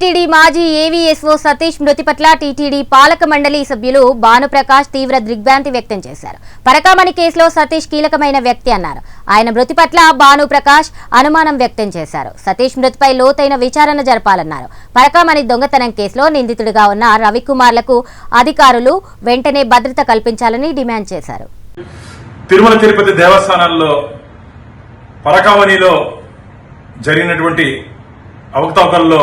TTD మాజీ AVSO Satish మృతి పట్ల టీటీడీ పాలక మండలి సభ్యులు భానుప్రకాష్ తీవ్ర దిగ్భ్రాంతి వ్యక్తం చేశారు. పరకామణి కేసులో సతీష్ కీలకమైన వ్యక్తి అన్నారు. ఆయన మృతి పట్ల భానుప్రకాష్ అనుమానం వ్యక్తం చేశారు. సతీష్ మృతిపై లోతైన విచారణ జరపాలన్నారు. పరకామణి దొంగతనం కేసులో నిందితుడిగా ఉన్న రవికుమార్లకు అధికారులు వెంటనే భద్రత కల్పించాలని డిమాండ్ చేశారు. తిరుమల తిరుపతి దేవస్థానాల్లో పరకామణిలో జరిగినటువంటి అవకతవకల్లో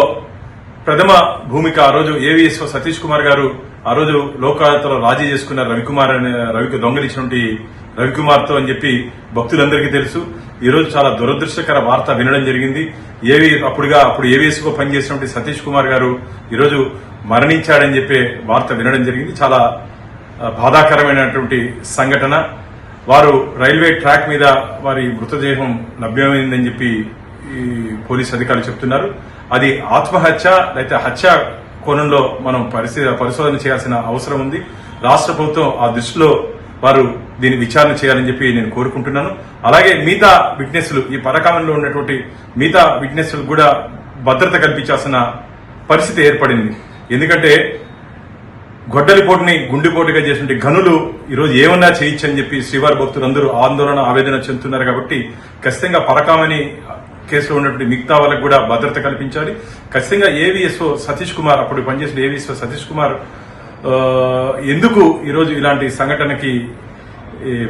ప్రథమ భూమిక ఆ రోజు ఏవిఎస్ఓ సతీష్ కుమార్ గారు ఆ రోజు లోకాయతలో రాజీ చేసుకున్న రవికుమార్ అనే రవికి దొంగలిచ్చినటువంటి రవికుమార్తో అని చెప్పి భక్తులందరికీ తెలుసు. ఈ రోజు చాలా దురదృష్టకర వార్త వినడం జరిగింది. ఏవి అప్పుడుగా అప్పుడు ఏవిఎస్ఓ పనిచేసినటువంటి సతీష్ కుమార్ గారు ఈరోజు మరణించాడని చెప్పే వార్త వినడం జరిగింది. చాలా బాధాకరమైనటువంటి సంఘటన. వారు రైల్వే ట్రాక్ మీద వారి మృతదేహం లభ్యమైందని చెప్పి ఈ పోలీస్ అధికారులు చెప్తున్నారు. అది ఆత్మహత్య లేకపోతే హత్య కోణంలో మనం పరిశీ- పరిశోధన చేయాల్సిన అవసరం ఉంది. రాష్ట్ర ప్రభుత్వం ఆ దృష్టిలో వారు దీన్ని విచారణ చేయాలని చెప్పి నేను కోరుకుంటున్నాను. అలాగే మిగతా విట్నెస్లు ఈ పరకాలంలో ఉన్నటువంటి మిగతా విట్నెస్లకు కూడా భద్రత కల్పించాల్సిన పరిస్థితి ఏర్పడింది. ఎందుకంటే గొడ్డలిపోటుని గుండెపోటుగా చేసినటువంటి గనులు ఈరోజు ఏమన్నా చేయొచ్చని చెప్పి శ్రీవారి భక్తులందరూ ఆందోళన ఆవేదన చెందుతున్నారు కాబట్టి ఖచ్చితంగా పరకామని కేసులో ఉన్నటువంటి మిగతా వాళ్ళకు కూడా భద్రత కల్పించాలి. ఖచ్చితంగా ఏవిఎస్ఓ సతీష్ కుమార్ అప్పుడు పనిచేసిన ఏవిఎస్ఓ సతీష్ కుమార్ ఎందుకు ఈరోజు ఇలాంటి సంఘటనకి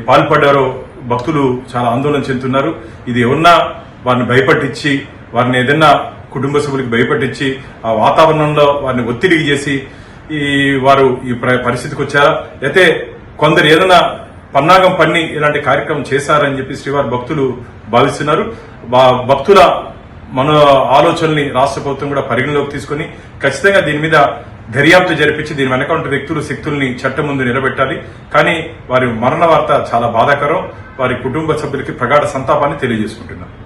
పాల్పడ్డారో భక్తులు చాలా ఆందోళన చెందుతున్నారు. ఇది ఎవరన్నా వారిని భయపట్టించి వారిని ఏదన్నా కుటుంబ సభ్యులకు భయపట్టించి ఆ వాతావరణంలో వారిని ఒత్తిడి చేసి ఈ వారు ఈ ప్ర- పరిస్థితికి వచ్చారా? అయితే కొందరు ఏదైనా పన్నాగం పన్ని ఇలాంటి కార్యక్రమం చేశారని చెప్పి శ్రీవారి భక్తులు భావిస్తున్నారు. భక్తుల మన ఆలోచనల్ని రాష్ట్ర ప్రభుత్వం కూడా పరిగణలోకి తీసుకుని ఖచ్చితంగా దీని మీద దర్యాప్తు జరిపించి దీని వెనక ఉన్న వ్యక్తులు శక్తుల్ని చట్టం ముందు నిలబెట్టాలి. కానీ వారి మరణ వార్త చాలా బాధాకరం. వారి కుటుంబ సభ్యులకి ప్రగాఢ సంతాపాన్ని తెలియజేసుకుంటున్నారు